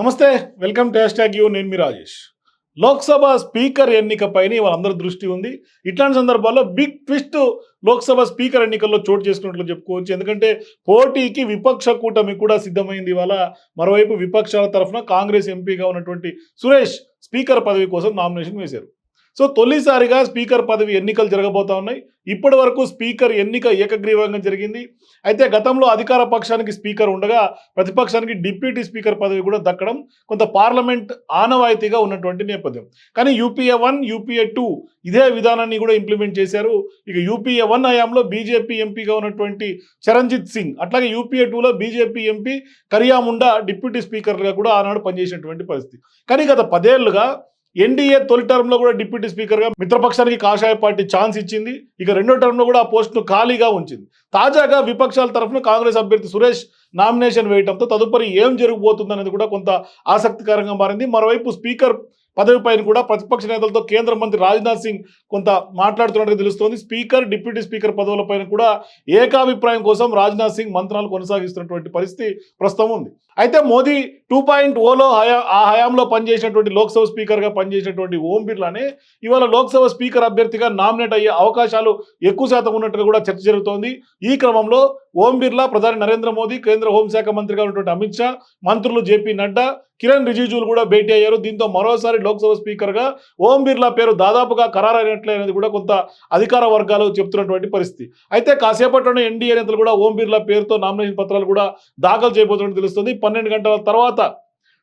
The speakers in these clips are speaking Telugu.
నమస్తే welcome to hash tag U నేను మీ రాజేష్. లోక్సభ స్పీకర్ ఎన్నికపైన వాళ్ళందరి దృష్టి ఉంది. ఇట్లాంటి సందర్భాల్లో బిగ్ ట్విస్ట్ లోక్సభ స్పీకర్ ఎన్నికల్లో చోటు చేసుకున్నట్లు చెప్పుకోవచ్చు. ఎందుకంటే పోటీకి విపక్ష కూటమి కూడా సిద్ధమైంది ఇవాళ. మరోవైపు విపక్షాల తరఫున కాంగ్రెస్ ఎంపీగా ఉన్నటువంటి సురేష్ స్పీకర్ పదవి కోసం నామినేషన్ వేశారు. సో తొలిసారిగా స్పీకర్ పదవి ఎన్నికలు జరగబోతా ఉన్నాయి. ఇప్పటి వరకు స్పీకర్ ఎన్నిక ఏకగ్రీవంగా జరిగింది. అయితే గతంలో అధికార పక్షానికి స్పీకర్ ఉండగా ప్రతిపక్షానికి డిప్యూటీ స్పీకర్ పదవి కూడా దక్కడం కొంత పార్లమెంట్ ఆనవాయితీగా ఉన్నటువంటి నేపథ్యం. కానీ యూపీఏ వన్ యూపీఏ టూ ఇదే విధానాన్ని కూడా ఇంప్లిమెంట్ చేశారు. ఇక యూపీఏ వన్ హయాంలో బీజేపీ ఎంపీగా ఉన్నటువంటి చరణ్జిత్ సింగ్ అట్లాగే యూపీఏ టూలో బీజేపీ ఎంపీ కరియాముండా డిప్యూటీ స్పీకర్గా కూడా ఆనాడు పనిచేసినటువంటి పరిస్థితి. కానీ గత పదేళ్ళుగా ఎన్డీఏ తొలి టర్మ్లో కూడా డిప్యూటీ స్పీకర్గా మిత్రపక్షానికి కాషాయ పార్టీ ఛాన్స్ ఇచ్చింది. ఇక రెండో టర్మ్లో కూడా ఆ పోస్టును ఖాళీగా ఉంచింది. తాజాగా విపక్షాల తరఫున కాంగ్రెస్ అభ్యర్థి సురేష్ నామినేషన్ వేయడంతో తదుపరి ఏం జరగబోతుంది అనేది కూడా కొంత ఆసక్తికరంగా మారింది. మరోవైపు స్పీకర్ పదవి పైన కూడా ప్రతిపక్ష నేతలతో కేంద్ర మంత్రి రాజ్నాథ్ సింగ్ కొంత మాట్లాడుతున్నట్టుగా తెలుస్తోంది. స్పీకర్ డిప్యూటీ స్పీకర్ పదవులపైన కూడా ఏకాభిప్రాయం కోసం రాజ్నాథ్ సింగ్ మంత్రాలు కొనసాగిస్తున్నటువంటి పరిస్థితి ప్రస్తుతం ఉంది. అయితే మోదీ టూ పాయింట్ ఓలో హయా ఆ హయాంలో పనిచేసినటువంటి లోక్సభ స్పీకర్గా పనిచేసినటువంటి ఓం బిర్లానే ఇవాళ లోక్సభ స్పీకర్ అభ్యర్థిగా నామినేట్ అయ్యే అవకాశాలు ఎక్కువ శాతం ఉన్నట్టుగా కూడా చర్చ జరుగుతోంది. ఈ క్రమంలో ఓం బిర్లా ప్రధాని నరేంద్ర మోదీ కేంద్ర హోంశాఖ మంత్రిగా ఉన్నటువంటి అమిత్ షా మంత్రులు జేపీ నడ్డా కిరణ్ రిజిజులు కూడా భేటీ అయ్యారు. దీంతో మరోసారి లోక్సభ స్పీకర్గా ఓం బిర్లా పేరు దాదాపుగా ఖరారైనట్లే అనేది కూడా కొంత అధికార వర్గాలు చెప్తున్నటువంటి పరిస్థితి. అయితే కాసేపట్లోనే ఎన్డీఏ నేతలు కూడా ఓం బిర్లా పేరుతో నామినేషన్ పత్రాలు కూడా దాఖలు చేయబోతున్నట్టు తెలుస్తుంది. పన్నెండు గంటల తర్వాత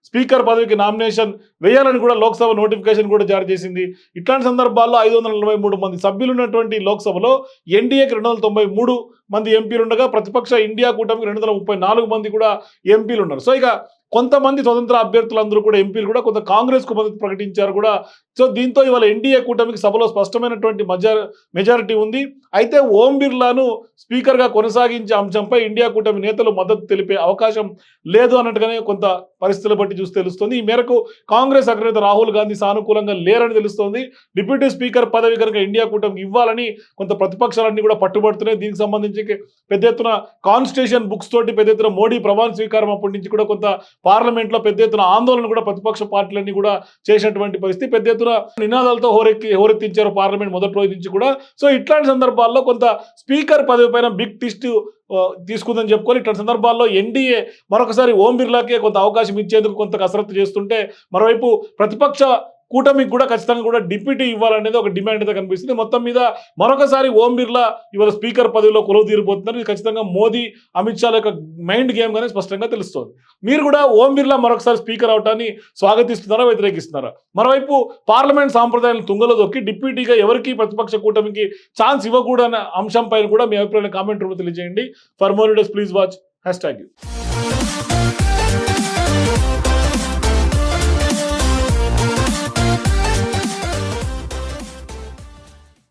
స్పీకర్ పదవికి నామినేషన్ వేయాలని కూడా లోక్సభ నోటిఫికేషన్ కూడా జారీ చేసింది. ఇట్లాంటి సందర్భాల్లో ఐదు వందల నలభై మూడు మంది సభ్యులు ఉన్నటువంటి లోక్సభలో ఎన్డీఏకి రెండు వందల తొంభై మూడు మంది ఎంపీలు ఉండగా ప్రతిపక్ష ఇండియా కూటమికి రెండు వందల ముప్పై నాలుగు మంది కూడా ఎంపీలు ఉన్నారు సో ఇక కొంతమంది స్వతంత్ర అభ్యర్థులందరూ కూడా ఎంపీలు కూడా కొంత కాంగ్రెస్కు మద్దతు ప్రకటించారు కూడా. సో దీంతో ఇవాళ ఎన్డీఏ కూటమికి సభలో స్పష్టమైనటువంటి మెజార్ మెజారిటీ ఉంది. అయితే ఓం బిర్లాను స్పీకర్గా కొనసాగించే అంశంపై ఇండియా కూటమి నేతలు మద్దతు తెలిపే అవకాశం లేదు అన్నట్టుగానే కొంత పరిస్థితులు బట్టి చూసి తెలుస్తుంది. ఈ మేరకు కాంగ్రెస్ అగ్రనేత రాహుల్ గాంధీ సానుకూలంగా లేరని తెలుస్తోంది. డిప్యూటీ స్పీకర్ పదవి కనుక ఇండియా కూటమికి ఇవ్వాలని కొంత ప్రతిపక్షాలన్నీ కూడా పట్టుబడుతున్నాయి. దీనికి సంబంధించి పెద్ద ఎత్తున కాన్స్టిట్యూషన్ బుక్స్ తోటి పెద్ద ఎత్తున మోడీ ప్రమాణ స్వీకారం అప్పటి నుంచి కూడా కొంత పార్లమెంట్లో పెద్ద ఎత్తున ఆందోళన కూడా ప్రతిపక్ష పార్టీలన్నీ కూడా చేసినటువంటి పరిస్థితి. పెద్ద ఎత్తున నినాదాలతో హోరెక్కి హోరెత్తించారు పార్లమెంట్ మొదటి రోజు నుంచి కూడా. సో ఇట్లాంటి సందర్భాల్లో కొంత స్పీకర్ పదవి పైన బిగ్ టిస్ట్ తీసుకుందని చెప్పుకొని ఇట్లాంటి సందర్భాల్లో ఎన్డీఏ మరొకసారి ఓం బిర్లాకే కొంత అవకాశం ఇచ్చేందుకు కొంత కసరత్తు చేస్తుంటే మరోవైపు ప్రతిపక్ష కూటమికి కూడా ఖచ్చితంగా కూడా డిప్యూటీ ఇవ్వాలనేది ఒక డిమాండ్ అయితే కనిపిస్తుంది. మొత్తం మీద మరొకసారి ఓం బిర్లా ఇవాళ స్పీకర్ పదవిలో కొలువు తీరిపోతున్నారు ఇది ఖచ్చితంగా మోదీ అమిత్ షా యొక్క మైండ్ గేమ్ గానే స్పష్టంగా తెలుస్తోంది. మీరు కూడా ఓం బిర్లా మరొకసారి స్పీకర్ అవటాన్ని స్వాగతిస్తున్నారా వ్యతిరేకిస్తున్నారా? మరోవైపు పార్లమెంట్ సాంప్రదాయాలను తుంగలో దొక్కి డిప్యూటీగా ఎవరికి ప్రతిపక్ష కూటమికి ఛాన్స్ ఇవ్వకూడన అంశం పైన కూడా మీ అభిప్రాయాన్ని కామెంట్ రూపంలో తెలియజేయండి. For more days please watch. Hashtag U.